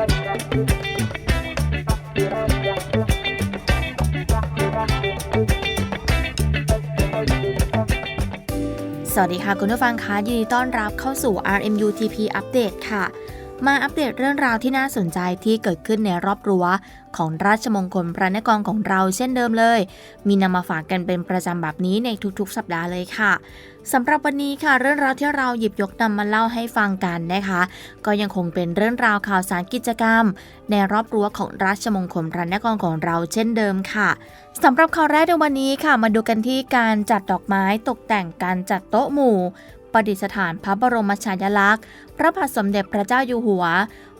สวัสดีค่ะ คุณผู้ฟังคะยินดีต้อนรับเข้าสู่ RMU TP Update ค่ะ มาอัปเดตเรื่องราวที่น่าสนใจที่เกิดขึ้นในรอบรั้วของราชมงคลพระนครของเราเช่นเดิมเลย มีนำมาฝากกันเป็นประจำแบบนี้ในทุกๆ สัปดาห์เลยค่ะสำหรับวันนี้ค่ะเรื่องราวที่เราหยิบยกนำมาเล่าให้ฟังกันนะคะ ก็ยังคงเป็นเรื่องราวข่าวสารกิจกรรม ในรอบรั้วของราชมงคลพระนครของเราเช่นเดิมค่ะสำหรับข่าวแรกในวันนี้ค่ะ มาดูกันที่การจัดดอกไม้ตกแต่งการจัดโต๊ะหมู่ ประดิษฐานพระบรมฉายาลักษณ์ พระบาทสมเด็จพระเจ้าอยู่หัว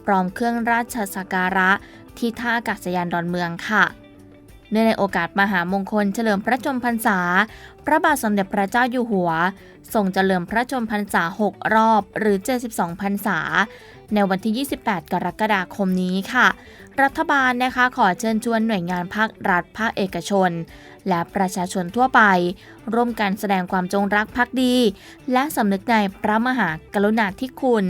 พร้อมเครื่องราชสักการะ ที่ท่าอากาศยานดอนเมืองค่ะ เนื่องในโอกาสมหามงคลเฉลิมพระชนมพรรษา พระบาทสมเด็จพระเจ้าอยู่หัวทรงเฉลิมพระชนมพรรษา 6 รอบหรือ 72 พรรษา ในวันที่ 28 กรกฎาคมนี้ค่ะ รัฐบาลนะคะขอเชิญชวนหน่วยงานภาครัฐภาคเอกชน และประชาชนทั่วไป ร่วมกันแสดงความจงรักภักดี และสำนึกในพระมหากรุณาธิคุณ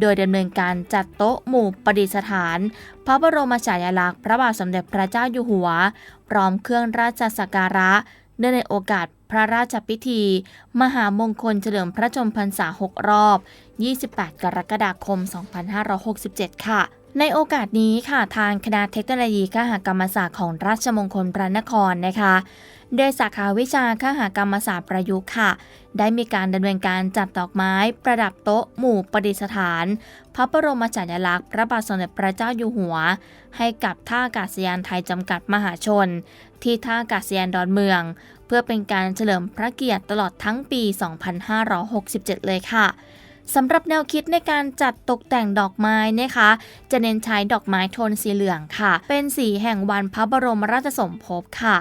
โดยดำเนินการจัดโต๊ะหมู่ประดิษฐาน พระบรมฉายาลักษณ์พระบาทสมเด็จพระเจ้าอยู่หัว พร้อมเครื่องราชสักการะเนื่องในโอกาสพระราชพิธี มหามงคลเฉลิมพระชนมพรรษา 6 รอบ 28 กรกฎาคม 2567 ค่ะ ในโอกาสนี้ค่ะทางคณะเทคโนโลยีคหกรรมศาสตร์ของราชมงคลพระนครนะคะโดยสาขาวิชาคหกรรมศาสตร์ประยุกต์ค่ะ ได้มีการดำเนินการจัดดอกไม้ ประดับโต๊ะหมู่ประดิษฐาน พระบรมฉายาลักษณ์พระบาทสมเด็จพระเจ้าอยู่หัว ให้กับท่าอากาศยานไทยจำกัดมหาชน ที่ท่าอากาศยานดอนเมือง เพื่อเป็นการเฉลิมพระเกียรติตลอดทั้งปี 2567 เลยค่ะ สำหรับแนวคิดในการจัดตกแต่งดอกไม้นะคะ จะเน้นใช้ดอกไม้โทนสีเหลืองค่ะ เป็นสีแห่งวันพระบรมราชสมภพค่ะ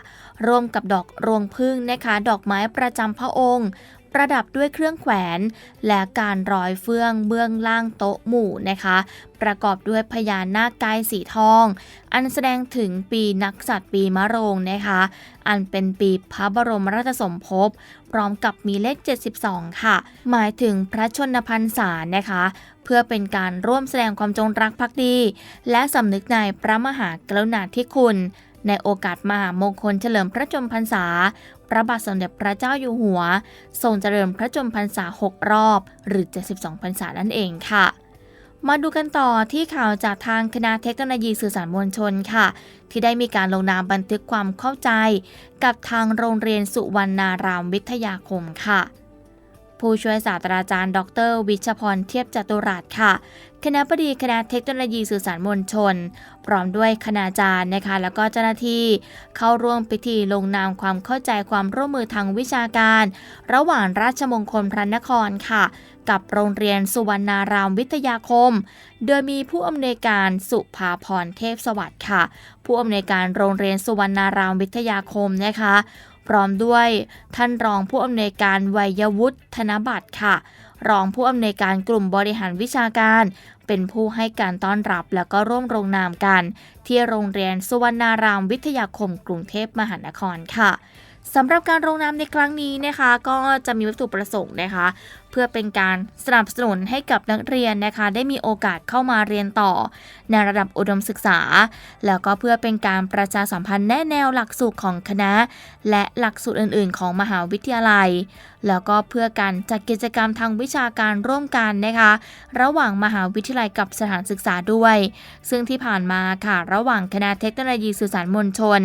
ร่วมกับดอกรวงพึ่งนะคะ ดอกไม้ประจำพระองค์ ประดับด้วยเครื่องแขวน และการร้อยเฟื่องเบื้องล่างโต๊ะหมู่นะคะ ประกอบด้วยพญานาคกายสีทอง อันแสดงถึงปีนักษัตริย์ปีมะโรงนะคะ อันเป็นปีพระบรมราชสมภพพร้อมกับมีเลข 72 ค่ะ หมายถึงพระชนพรรษานะคะ เพื่อเป็นการร่วมแสดงความจงรักภักดี และสำนึกในพระมหากรุณาธิคุณ ในโอกาสมหามงคลเฉลิมพระชนมพรรษา พระบาทสมเด็จพระเจ้าอยู่หัว ทรงเจริญพระชนมพรรษา 6 รอบ หรือ 72 พรรษานั่นเองค่ะ มาดูกันต่อที่ข่าวจากทางคณะเทคโนโลยีสื่อสารมวลชนค่ะ ที่ได้มีการลงนามบันทึกความเข้าใจ กับทางโรงเรียนสุวรรณารามวิทยาคมค่ะผู้ช่วยศาสตราจารย์ ดร วิชพร เทียบจตุรัสค่ะ คณะบดีคณะเทคโนโลยีสื่อสารมวลชน พร้อมด้วยคณาจารย์นะคะ แล้วก็เจ้าหน้าที่เข้าร่วมพิธีลงนามความเข้าใจความร่วมมือทางวิชาการ ระหว่างราชมงคลพระนครค่ะ กับโรงเรียนสุวรรณารามวิทยาคม โดยมีผู้อำนวยการสุภาพรเทพสวัสดิ์ค่ะ ผู้อำนวยการโรงเรียนสุวรรณารามวิทยาคมนะคะ พร้อมด้วยท่านรองผู้อำนวยการวัยวุฒิธนบัตรค่ะ รองผู้อำนวยการกลุ่มบริหารวิชาการ เป็นผู้ให้การต้อนรับแล้วก็ร่วมลงนามกัน ที่โรงเรียนสุวรรณารามวิทยาคมกรุงเทพมหานครค่ะสำหรับการลงนามในครั้งนี้นะคะ ก็จะมีวัตถุประสงค์นะคะเพื่อเป็นการสนับสนุนให้กับนักเรียนนะคะ ได้มีโอกาสเข้ามาเรียนต่อ ในระดับอุดมศึกษา แล้วก็เพื่อเป็นการประชาสัมพันธ์แนแนวหลักสูตรของคณะ และหลักสูตรอื่น ๆ ของมหาวิทยาลัย แล้วก็เพื่อการจัดกิจกรรมทางวิชาการร่วมกันนะคะ ระหว่างมหาวิทยาลัยกับสถานศึกษาด้วย ซึ่งที่ผ่านมาค่ะ ระหว่างคณะเทคโนโลยีสื่อสารมวลชน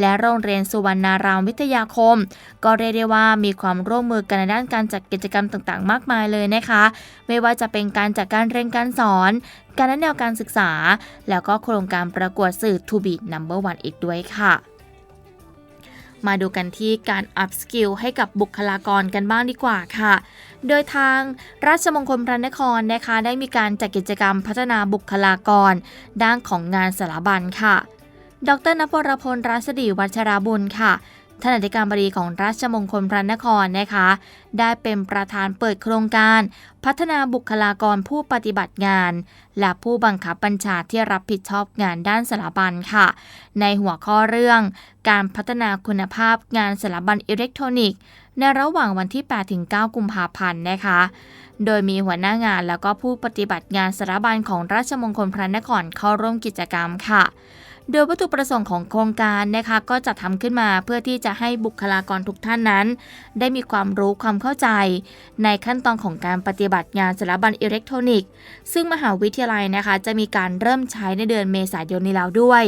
และโรงเรียนสุวรรณารามวิทยาคม ก็เรียกได้ว่ามีความร่วมมือกันในด้านการจัดกิจกรรมต่างๆ มากมายเลยนะคะ ไม่ว่าจะเป็นการจัดการเรียนการสอน การแนะแนวการศึกษา แล้วก็โครงการประกวดสื่อ To Be Number One อีกด้วยค่ะมาดูกันที่การอัพสกิลให้กับบุคลากรกันบ้างดีกว่าค่ะ โดยทางราชมงคลพระนครนะคะ ได้มีการจัดกิจกรรมพัฒนาบุคลากร ด้านของงานสารบัญค่ะ ดรนภรพลรัศดีวัชราบุญค่ะ ท่านอธิการบดีของราชมงคลพระนครนะคะ ได้เป็นประธานเปิดโครงการ พัฒนาบุคลากรผู้ปฏิบัติงาน และผู้บังคับบัญชาที่รับผิดชอบงานด้านสถาบันค่ะ ในหัวข้อเรื่อง การพัฒนาคุณภาพงานสถาบันอิเล็กทรอนิกส์ ในระหว่างวันที่ 8-9 กุมภาพันธ์นะคะ โดยมีหัวหน้างานแล้วก็ผู้ปฏิบัติงานสถาบันของราชมงคลพระนครเข้าร่วมกิจกรรมค่ะ โดยวัตถุประสงค์ของโครงการนะคะก็จะทำขึ้นมาเพื่อที่จะให้บุคลากรทุกท่านนั้น ได้มีความรู้ความเข้าใจ ในขั้นตอนของการปฏิบัติงานสถาบันอิเล็กทรอนิกส์ ซึ่งมหาวิทยาลัยนะคะจะมีการเริ่มใช้ในเดือนเมษายนนี้แล้วด้วย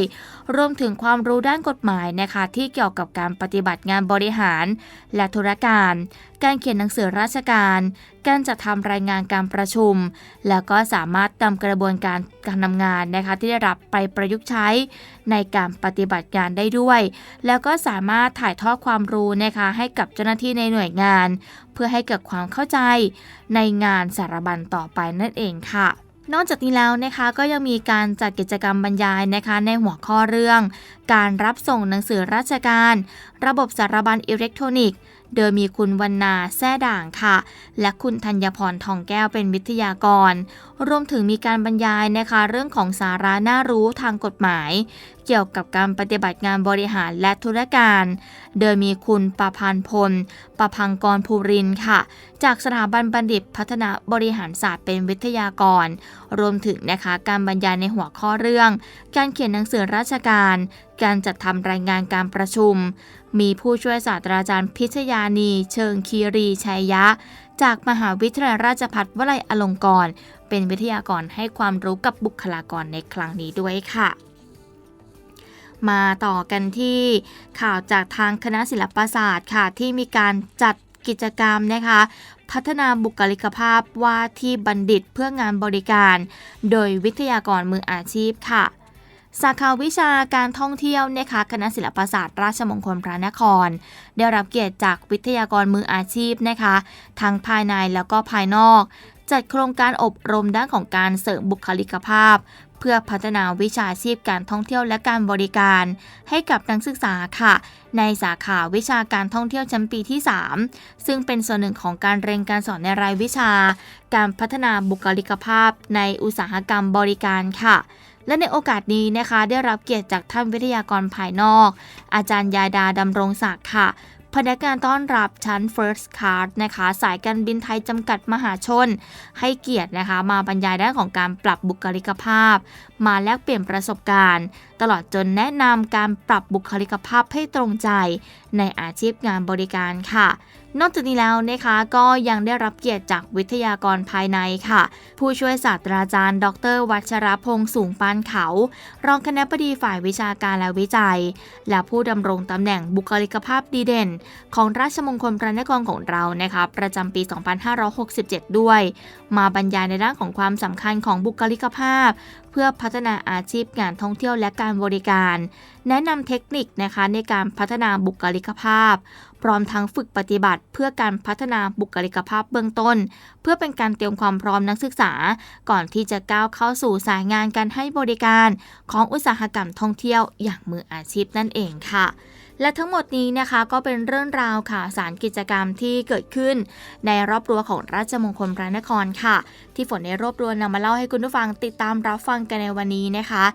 รวมถึงความรู้ด้านกฎหมายนะคะที่เกี่ยวกับการปฏิบัติงานบริหาร และธุรการการเขียนหนังสือราชการ การจัดทำรายงานการประชุม แล้วก็สามารถนำกระบวนการการทำงานนะคะที่ได้รับไปประยุกต์ใช้ในการปฏิบัติงานได้ด้วย แล้วก็สามารถถ่ายทอดความรู้นะคะให้กับเจ้าหน้าที่ในหน่วยงาน เพื่อให้เกิดความเข้าใจในงานสารบัญต่อไปนั่นเองค่ะนอกจากนี้แล้วนะคะก็ยังมีการจัดกิจกรรมบรรยายนะคะในหัวข้อเรื่อง การรับส่งหนังสือราชการ ระบบสารบัญอิเล็กทรอนิกส์ โดยมีคุณวรรณาแซ่ด่างค่ะ และคุณธัญพรทองแก้วเป็นวิทยากร รวมถึงมีการบรรยายนะคะเรื่องของสาระน่ารู้ทางกฎหมาย เกี่ยวกับการปฏิบัติงานบริหารและธุรการ โดยมีคุณประพันพล ประพังกรภูรินค่ะ จากสถาบันบัณฑิตพัฒนาบริหารศาสตร์เป็นวิทยากร รวมถึงนะคะการบรรยายในหัวข้อเรื่อง การเขียนหนังสือราชการการจัดทำรายงานการประชุม มีผู้ช่วยศาสตราจารย์พิชยานี เชิงคีรีชัยยะ จากมหาวิทยาลัยราชภัฏวลัยอลงกรณ์เป็นวิทยากรให้ความรู้กับบุคลากรในครั้งนี้ด้วยค่ะ มาต่อกันที่ข่าวจากทางคณะศิลปศาสตร์ค่ะที่มีการจัดกิจกรรมนะคะพัฒนาบุคลิกภาพว่าที่บัณฑิตเพื่องานบริการ โดยวิทยากรมืออาชีพค่ะ สาขาวิชาการท่องเที่ยวนะคะคณะศิลปศาสตร์ ราชมงคลพระนคร ได้รับเกียรติจากวิทยากรมืออาชีพนะคะ ทั้งภายในแล้วก็ภายนอก จัดโครงการอบรมด้านของการเสริมบุคลิกภาพ เพื่อพัฒนาวิชาชีพการท่องเที่ยวและการบริการ ให้กับนักศึกษาค่ะ ในสาขาวิชาการท่องเที่ยวชั้นปีที่ 3 ซึ่งเป็นส่วนหนึ่งของการเรียนการสอนในรายวิชา การพัฒนาบุคลิกภาพ ในอุตสาหกรรมบริการค่ะ และในโอกาสนี้นะคะได้รับเกียรติจากท่านวิทยากรภายนอก อาจารย์ยาดาดำรงศักดิ์ค่ะพนักงานต้อนรับชั้น First Card นะคะ สายการบินไทยจำกัดมหาชน ให้เกียรตินะคะ มาบรรยายด้านของการปรับบุคลิกภาพ มาแลกเปลี่ยนประสบการณ์ ตลอดจนแนะนำการปรับบุคลิกภาพให้ตรงใจ ในอาชีพงานบริการค่ะ นอกจากนี้แล้วนะคะก็ยังได้รับเกียรติจากวิทยากรภายในค่ะ ผู้ช่วยศาสตราจารย์ ดร วัชรพงษ์สูงปานเขา รองคณะบดีฝ่ายวิชาการและวิจัย และผู้ดำรงตำแหน่งบุคลิกภาพดีเด่น ของราชมงคลพระนครของเรานะคะประจำปี 2567 ด้วย มาบรรยายในด้านของความสำคัญของบุคลิกภาพ พื่อพัฒนาอาชีพงานท่องเที่ยวและการบริการ แนะนำเทคนิคนะคะในการพัฒนาบุคลิกภาพ พร้อมทั้งฝึกปฏิบัติ เพื่อการพัฒนาบุคลิกภาพเบื้องต้น เพื่อเป็นการเตรียมความพร้อมนักศึกษา ก่อนที่จะก้าวเข้าสู่สายงานการให้บริการ ของอุตสาหกรรมท่องเที่ยวอย่างมืออาชีพนั่นเองค่ะ และทั้งหมดนี้นะคะก็เป็นเรื่องราวข่าวสารกิจกรรมที่เกิดขึ้น ในรอบรั้วของราชมงคลพระนครค่ะ ที่ฝนในรวบรัวนำมาเล่าให้คุณผู้ฟังติดตามรับฟังกันในวันนี้นะคะ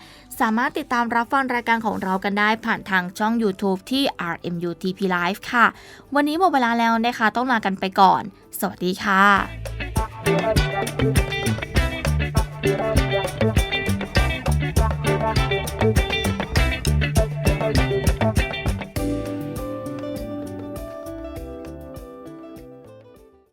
สามารถติดตามรับฟังรายการของเรากันได้ผ่านทางช่อง YouTube ที่ RMUTP Live ค่ะ วันนี้หมดเวลาแล้วนะคะ ต้องลากันไปก่อน สวัสดีค่ะ